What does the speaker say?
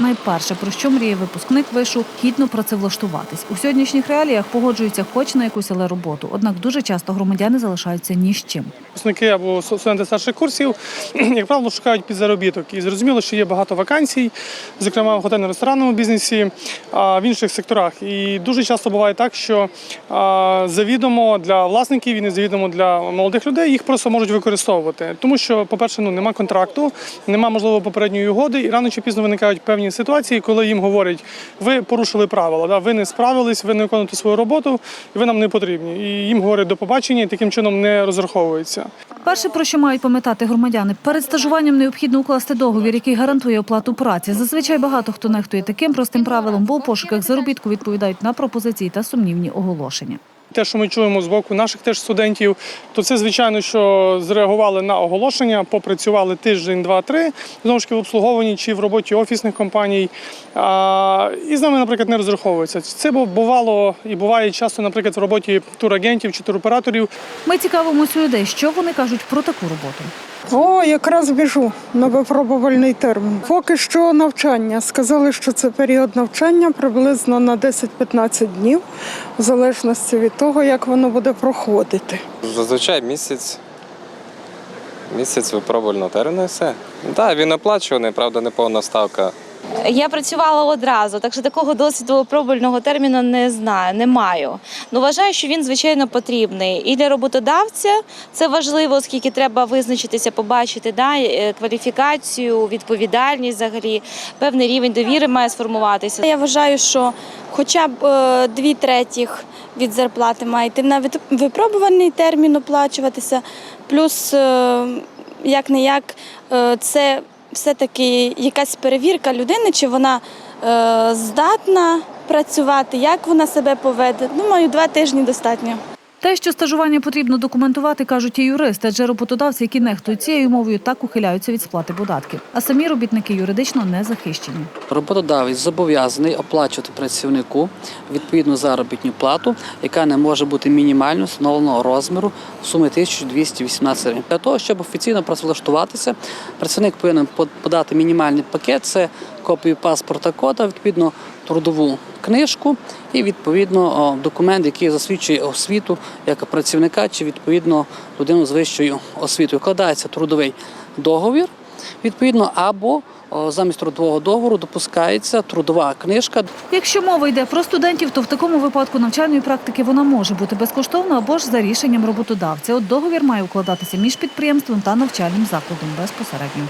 найперше, про що мріє випускник вишу гідно працевлаштуватись. У сьогоднішніх реаліях погоджуються хоч на якусь але роботу. Однак дуже часто громадяни залишаються ні з чим. Випускники або студенти старших курсів, як правило, шукають підзаробіток. І зрозуміло, що є багато вакансій, зокрема в готельно-ресторанному бізнесі, а в інших секторах. І дуже часто буває так, що завідомо для власників і незавідомо для молодих людей їх просто можуть використовувати. Тому що, по-перше, ну нема контракту, нема можливо попередньої угоди, і рано чи пізно виникають певні ситуації, коли їм говорять, ви порушили правила, ви не справились, ви не виконуєте свою роботу, ви нам не потрібні. І їм говорять до побачення, і таким чином не розраховується. Перше, про що мають пам'ятати громадяни, перед стажуванням необхідно укласти договір, який гарантує оплату праці. Зазвичай багато хто нехтує таким простим правилом, бо у пошуках заробітку відповідають на пропозиції та сумнівні оголошення. Те, що ми чуємо з боку наших теж студентів, то це звичайно, що зреагували на оголошення, попрацювали тиждень, два-три знову ж таки в обслуговуванні чи в роботі офісних компаній. А, і з нами, наприклад, не розраховується. Це бу- бувало і буває часто, наприклад, в роботі турагентів чи туроператорів. Ми цікавимося людей, що вони кажуть про таку роботу. О, якраз біжу на випробувальний термін. Поки що навчання. Сказали, що це період навчання приблизно на 10-15 днів, в залежності від того, як воно буде проходити. Зазвичай місяць. Місяць випробувального терміну і все. Так, він оплачуваний, правда, не повна ставка. Я працювала одразу, так що такого досвіду випробувального терміну не знаю, не маю. Ну вважаю, що він звичайно потрібний і для роботодавця це важливо, оскільки треба визначитися, побачити да, е, кваліфікацію, відповідальність взагалі, певний рівень довіри має сформуватися. Я вважаю, що хоча б е, дві третіх від зарплати має йти на випробувальний термін оплачуватися. Плюс, як не як, це все-таки якась перевірка людини, чи вона е, здатна працювати, як вона себе поведе. Думаю, два тижні достатньо. Те, що стажування потрібно документувати, кажуть і юристи, адже роботодавці, які нехтують цією мовою, так ухиляються від сплати податків. А самі робітники юридично не захищені. Роботодавець зобов'язаний оплачувати працівнику відповідну заробітну плату, яка не може бути мінімально встановленого розміру суми 1218 гривень. Для того, щоб офіційно працевлаштуватися, працівник повинен подати мінімальний пакет. Це копію паспорта кода, відповідно трудову книжку і відповідно документ, який засвідчує освіту як працівника чи відповідно людину з вищою освітою. Вкладається трудовий договір відповідно або замість трудового договору допускається трудова книжка. Якщо мова йде про студентів, то в такому випадку навчальної практики вона може бути безкоштовна або ж за рішенням роботодавця. От договір має укладатися між підприємством та навчальним закладом безпосередньо.